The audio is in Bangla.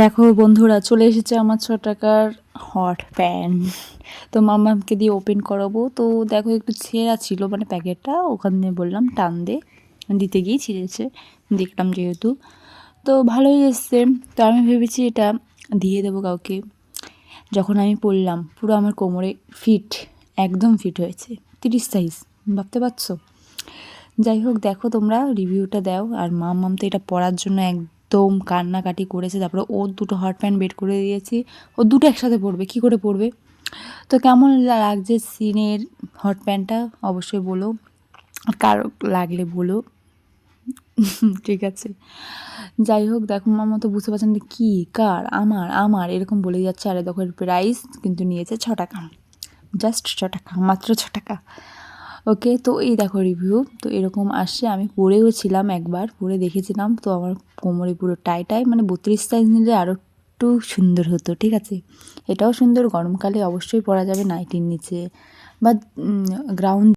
দেখো বন্ধুরা, চলে এসেছে আমার ছ টাকার হট প্যান্ট তো মামাকে দিয়ে ওপেন করাবো। তো দেখো একটু ছেঁড়া ছিল মানে প্যাকেটটা, ওখান বললাম টান দে। দিতে গিয়ে ছিঁড়েছে, দেখলাম যেহেতু। তো ভালোই এসছে। তো আমি ভেবেছি এটা দিয়ে দেবো কাউকে। যখন আমি পরলাম পুরো আমার কোমরে ফিট একদম ফিট হয়েছে। তিরিশ সাইজ ভাবতে পারছ? যাই হোক, দেখো তোমরা রিভিউটা দাও। আর মাম মাম তো এটা পরার জন্য একদম কান্নাকাটি করেছে। তারপরে ওর দুটো হট প্যান্ট বের করে দিয়েছি। ও দুটো একসাথে পরবে, কি করে পরবে? তো কেমন লাগছে সিনের হট প্যান্টটা অবশ্যই বলো। কারও লাগলে বলো। ঠিক আছে। যাই হোক, দেখো মামা তো বুঝতে পারছেন কী, কার? আমার আমার, এরকম বলে যাচ্ছে। আরে দেখো প্রাইস কিন্তু নিয়েছে ছ টাকা। জাস্ট ছ টাকা, মাত্র ছ টাকা। ওকে তো এই দেখো রিভিউ তো এরকম আসছে। আমি পরেও ছিলাম একবার পরে দেখেছিলাম। তো আমার কোমরে পুরো টাই টাই মানে বত্রিশ সাইজ নিলে আরও একটু সুন্দর হতো, ঠিক আছে? এটাও সুন্দর, গরমকালে অবশ্যই পরা যাবে নাইটির নিচে। বা গ্রাউন্ড